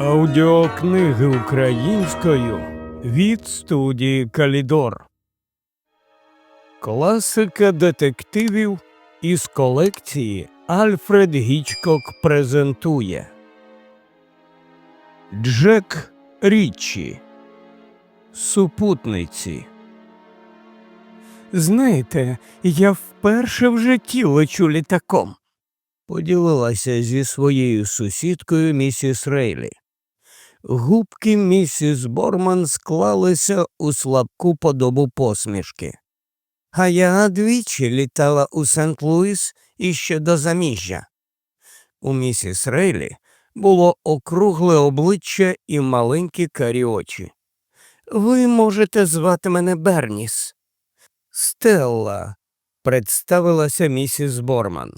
Аудіокниги українською від студії Калідор. Класика детективів із колекції Альфред Гічкок презентує Джек Річчі Супутниці. Знаєте, я вперше в житті лечу літаком. Поділилася зі своєю сусідкою місіс Рейлі. Губки місіс Борман склалися у слабку подобу посмішки. А я двічі літала у Сент-Луіс іще до заміжжя. У місіс Рейлі було округле обличчя і маленькі карі очі. Ви можете звати мене Берніс. Стелла, представилася місіс Борман.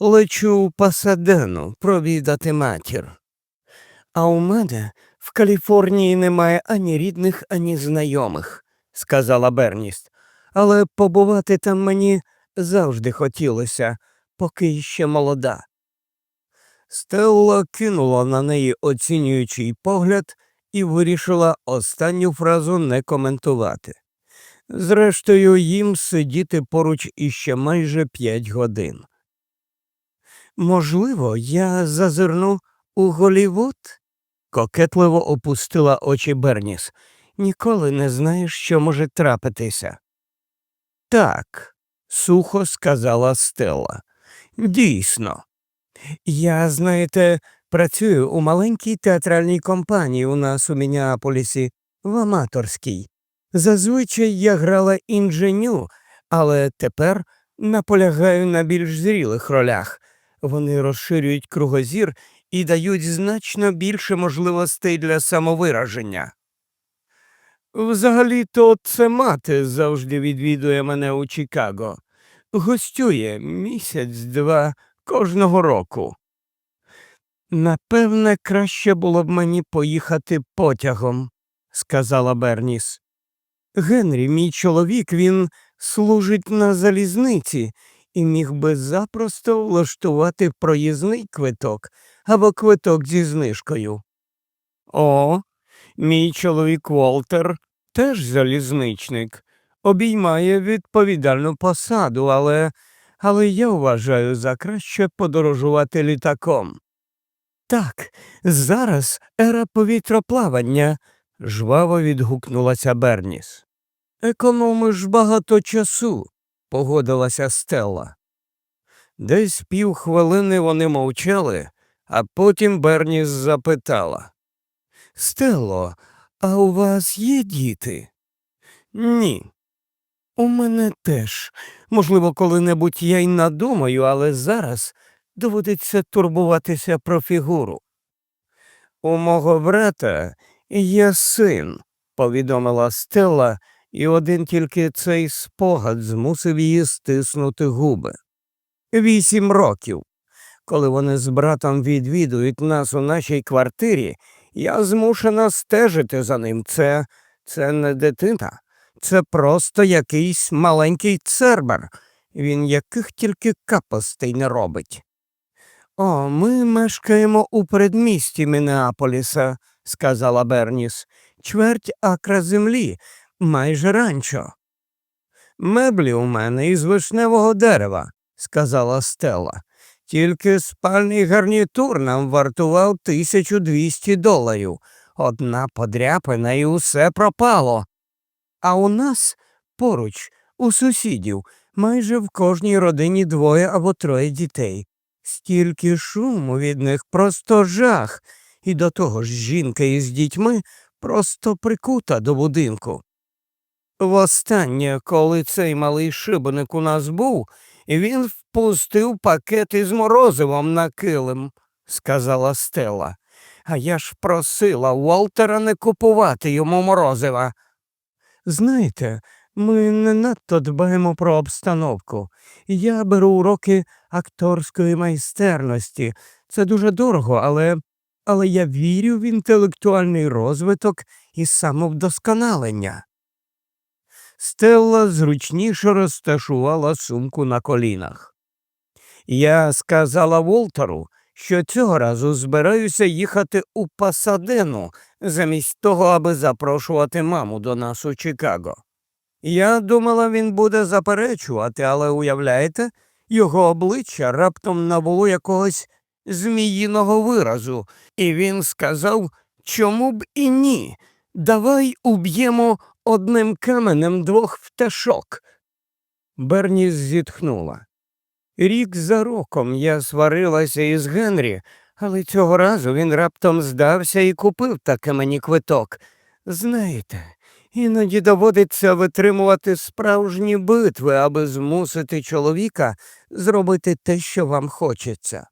Лечу в Пасадену провідати матір. А у мене в Каліфорнії немає ані рідних, ані знайомих, сказала Берніст. Але побувати там мені завжди хотілося, поки ще молода. Стелла кинула на неї оцінюючий погляд і вирішила останню фразу не коментувати. Зрештою, їм сидіти поруч іще майже п'ять годин. Можливо, я зазирну у Голівуд? Кокетливо опустила очі Берніс. Ніколи не знаєш, що може трапитися. Так, сухо сказала Стелла. Дійсно. Я, знаєте, працюю у маленькій театральній компанії у нас у Мініаполісі, в аматорській. Зазвичай я грала інженю, але тепер наполягаю на більш зрілих ролях. Вони розширюють кругозір і дають значно більше можливостей для самовираження. Взагалі-то це мати завжди відвідує мене у Чикаго. Гостює місяць-два кожного року. Напевне, краще було б мені поїхати потягом, сказала Берніс. Генрі, мій чоловік, він служить на залізниці і міг би запросто влаштувати проїзний квиток або квиток зі знижкою. О, мій чоловік Волтер теж залізничник, обіймає відповідальну посаду, але, але я вважаю за краще подорожувати літаком. Так, зараз ера повітроплавання, жваво відгукнулася Берніс. Економиш багато часу, погодилася Стелла. Десь півхвилини вони мовчали, а потім Берніс запитала Стелло, а у вас є діти? Ні. У мене теж. Можливо, коли-небудь я й надумаю, але зараз доводиться турбуватися про фігуру. У мого брата є син, повідомила Стелла, і один тільки цей спогад змусив її стиснути губи. Вісім років. Коли вони з братом відвідують нас у нашій квартирі, я змушена стежити за ним. Це це не дитина, це просто якийсь маленький цербер. Він яких тільки капостей не робить. О, ми мешкаємо у передмісті Мінеаполіса, сказала Берніс. Чверть акра землі, майже ранчо. Меблі у мене із вишневого дерева, сказала Стелла. Тільки спальний гарнітур нам вартував 1200 доларів. Одна подряпина і усе пропало. А у нас поруч, у сусідів, майже в кожній родині двоє або троє дітей. Стільки шуму від них просто жах, і до того ж жінка із дітьми просто прикута до будинку. Востаннє, коли цей малий шибеник у нас був, він впустив пакет із морозивом на килим, сказала Стелла. А я ж просила Уолтера не купувати йому морозива. Знаєте, ми не надто дбаємо про обстановку. Я беру уроки акторської майстерності. Це дуже дорого, але але я вірю в інтелектуальний розвиток і самовдосконалення. Стелла зручніше розташувала сумку на колінах. Я сказала Волтеру, що цього разу збираюся їхати у Пасадену, замість того, аби запрошувати маму до нас у Чикаго. Я думала, він буде заперечувати, але уявляєте, його обличчя раптом набуло якогось зміїного виразу, і він сказав, чому б і ні. Давай уб'ємо одним каменем двох пташок. Берніс зітхнула. Рік за роком я сварилася із Генрі, але цього разу він раптом здався і купив таки мені квиток. Знаєте, іноді доводиться витримувати справжні битви, аби змусити чоловіка зробити те, що вам хочеться.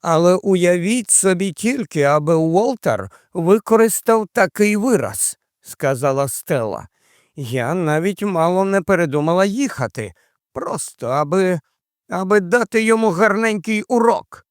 Але уявіть собі тільки, аби Уолтер використав такий вираз, сказала Стелла. Я навіть мало не передумала їхати, просто аби, аби дати йому гарненький урок.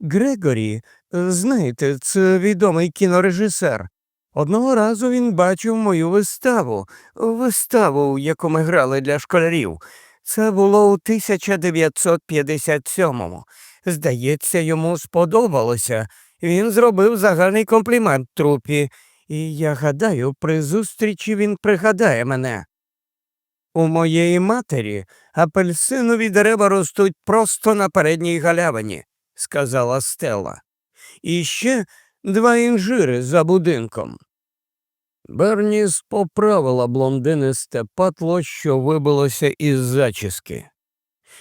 Грегорі, е, знаєте, це відомий кінорежисер. Одного разу він бачив мою виставу, виставу, яку ми грали для школярів. Це було у 1957-му. Здається, йому сподобалося. Він зробив загальний комплімент трупі, і я гадаю, при зустрічі він пригадає мене. У моєї матері апельсинові дерева ростуть просто на передній галявині, сказала Стелла. І ще два інжири за будинком. Берніс поправила блондинисте патло, що вибилося із зачіски.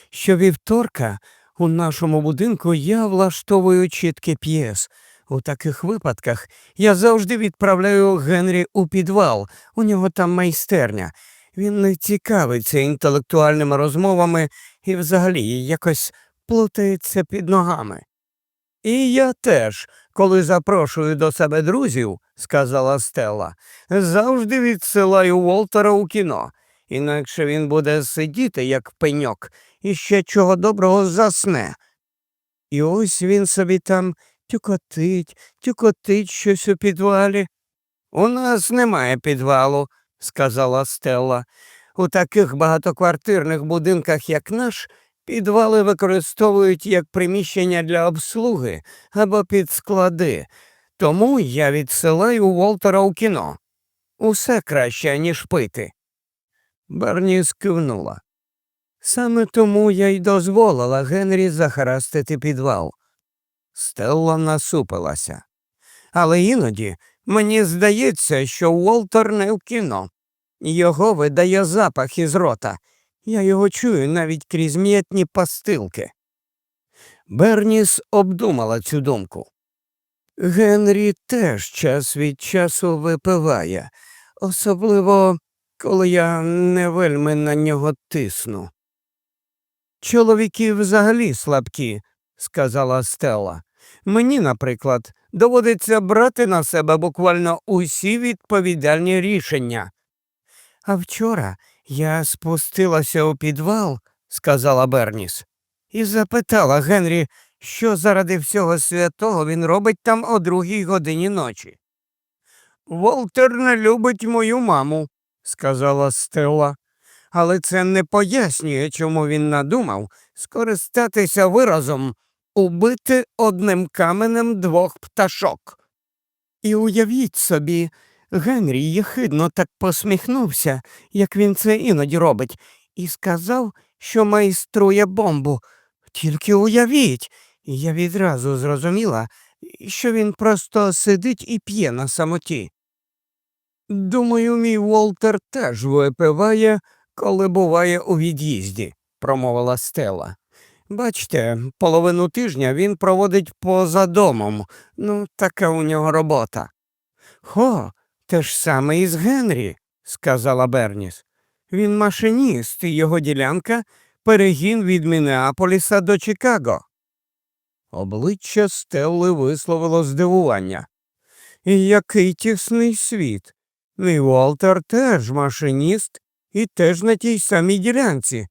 Щовівторка у нашому будинку я влаштовую чітки п'єс. У таких випадках я завжди відправляю Генрі у підвал, у нього там майстерня. Він не цікавиться інтелектуальними розмовами і взагалі якось плутається під ногами. І я теж, коли запрошую до себе друзів, сказала Стелла, завжди відсилаю Волтера у кіно, інакше він буде сидіти, як пеньок, і ще чого доброго засне. І ось він собі там тюкотить, тюкотить щось у підвалі. У нас немає підвалу, сказала Стелла. У таких багатоквартирних будинках, як наш, підвали використовують як приміщення для обслуги або під склади. Тому я відсилаю Волтера у кіно. Усе краще, ніж пити. Берніс кивнула. Саме тому я й дозволила Генрі захарастити підвал. Стелла насупилася. Але іноді мені здається, що Уолтер не в кіно. Його видає запах із рота. Я його чую навіть крізь м'ятні пастилки. Берніс обдумала цю думку. Генрі теж час від часу випиває, особливо коли я не вельми на нього тисну. Чоловіки взагалі слабкі, сказала Стелла. Мені, наприклад, доводиться брати на себе буквально усі відповідальні рішення. А вчора я спустилася у підвал, сказала Берніс, і запитала Генрі, що заради всього святого він робить там о другій годині ночі. Волтер не любить мою маму, сказала Стелла, але це не пояснює, чому він надумав скористатися виразом убити одним каменем двох пташок. І уявіть собі, Генрі єхидно так посміхнувся, як він це іноді робить, і сказав, що майструє бомбу. Тільки уявіть, я відразу зрозуміла, що він просто сидить і п'є на самоті. Думаю, мій Волтер теж випиває, коли буває у від'їзді, промовила Стела. Бачте, половину тижня він проводить поза домом. Ну, така у нього робота. Хо, те ж саме із Генрі, сказала Берніс. Він машиніст, і його ділянка перегін від Мінеаполіса до Чикаго. Обличчя Стелли висловило здивування. І який тісний світ. Мій Уолтер теж машиніст і теж на тій самій ділянці.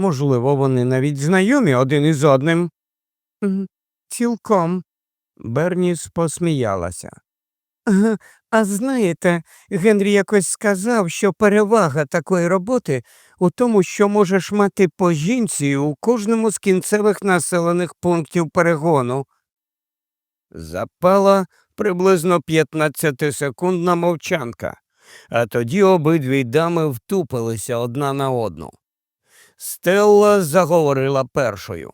Можливо, вони навіть знайомі один із одним. Цілком. Берніс посміялася. «Ге, А знаєте, Генрі якось сказав, що перевага такої роботи у тому, що можеш мати по жінці у кожному з кінцевих населених пунктів перегону. Запала приблизно 15-секундна мовчанка, а тоді обидві дами втупилися одна на одну. Стелла заговорила першою.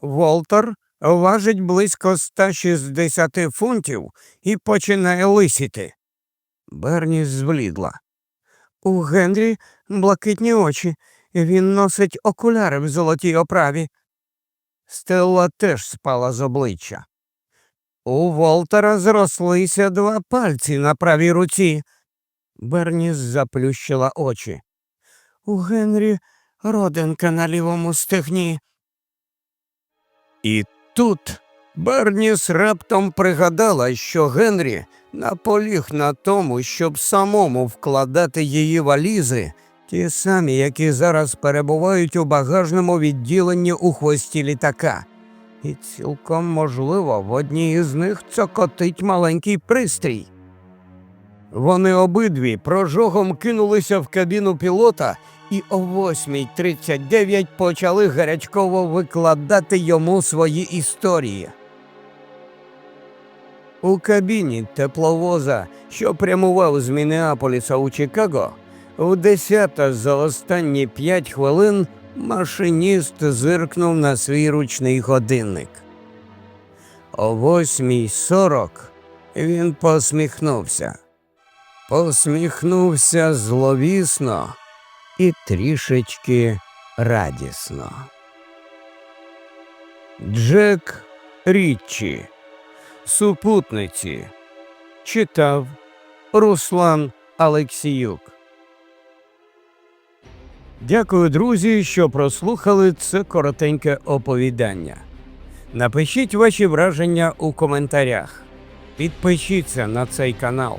Волтер важить близько 160 фунтів і починає лисіти. Берніс зблідла. У Генрі блакитні очі. Він носить окуляри в золотій оправі. Стелла теж спала з обличчя. У Волтера зрослися два пальці на правій руці. Берніс заплющила очі. У Генрі родинка на лівому стегні. І тут Берніс раптом пригадала, що Генрі наполіг на тому, щоб самому вкладати її валізи, ті самі, які зараз перебувають у багажному відділенні у хвості літака. І цілком можливо, в одній із них цокотить маленький пристрій. Вони обидві прожогом кинулися в кабіну пілота і о 8.39 почали гарячково викладати йому свої історії. У кабіні тепловоза, що прямував з Мінеаполіса у Чикаго, в десята за останні п'ять хвилин машиніст зиркнув на свій ручний годинник. О 8.40 він посміхнувся. Посміхнувся зловісно і трішечки радісно. Джек Річчі. Супутниці. Читав Руслан Алексіюк. Дякую, друзі, що прослухали це коротеньке оповідання. Напишіть ваші враження у коментарях. Підпишіться на цей канал,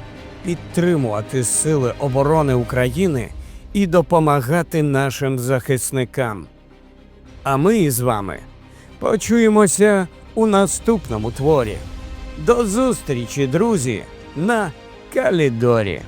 підтримувати Сили оборони України і допомагати нашим захисникам. А ми з вами почуємося у наступному творі. До зустрічі, друзі, на Калідорі.